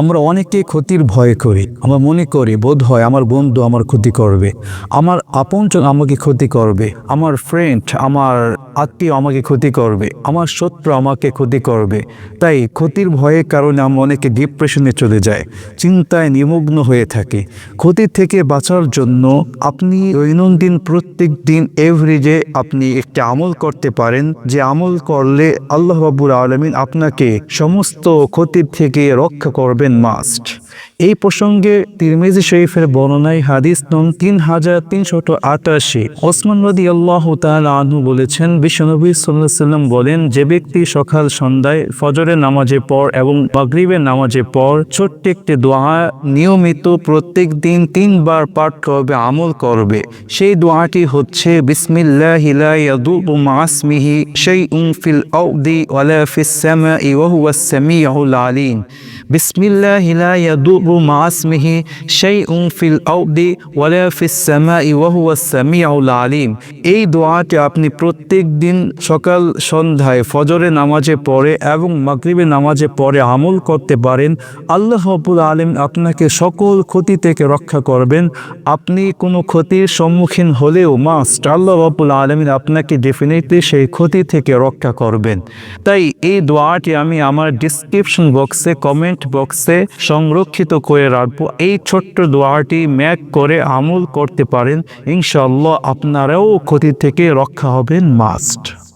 আমরা অনেকে ক্ষতির ভয় করি, আমরা মনে করি, বোধ হয় আমার বন্ধু আমার ক্ষতি করবে, আমার আপনজন আমাকে ক্ষতি করবে, আমার ফ্রেন্ড আমার আত্মীয় আমাকে ক্ষতি করবে, আমার শত্রু আমাকে ক্ষতি করবে। তাই ক্ষতির ভয়ের কারণে আমরা অনেকে ডিপ্রেশনে চলে যায় চিন্তায় নিমগ্ন হয়ে থাকে। ক্ষতির থেকে বাঁচার জন্য আপনি দৈনন্দিন প্রত্যেক দিন এভরিডে আপনি একটি আমল করতে পারেন, যে আমল করলে আল্লাহ বাবুর আলমিন আপনাকে সমস্ত ক্ষতির থেকে রক্ষা করবেন। মাস্ট। এই প্রসঙ্গে তিরমিজি শরীফের বর্ণনায় হাদিস নং তিন হাজার তিনশত আটাশি। ওসমান রদি আল্লাহ আনহু বলেছেন, বিশ্বনবী সাল্লাহ সাল্লাম বলেন, যে ব্যক্তি সকাল সন্ধ্যায় ফজরের নামাজে পর এবং মাগরিবের নামাজে পর ছোট্ট একটি দোয়া নিয়মিত প্রত্যেক দিন তিনবার পাঠ করবে, আমল করবে, সেই দোয়াটি হচ্ছে, বিসমিল্লাহ সামিউল আলিম। মাসমিহি আলিম। এই দোয়াটি আপনি প্রত্যেক দিন সকাল, সন্ধ্যায়, ফজরে নামাজে পড়ে এবং মাগরিবে নামাজে পড়ে আমল করতে পারেন। আল্লাহ রাব্বুল আলিম আপনাকে সকল ক্ষতি থেকে রক্ষা করবেন। আপনি কোনো ক্ষতির সম্মুখীন হলেও মাস্ট আল্লাহ রাব্বুল আলমিন আপনাকে ডেফিনেটলি সেই ক্ষতি থেকে রক্ষা করবেন। তাই এই দোয়াটি আমি আমার ডিসক্রিপশন বক্সে কমেন্ট বক্সে সংরক্ষিত করে রাখব। এই ছোট্ট দোয়াটি ম্যাক করে আমল করতে পারেন। ইনশাল্লাহ আপনারাও ক্ষতি থেকে রক্ষা হবেন, মাস্ট।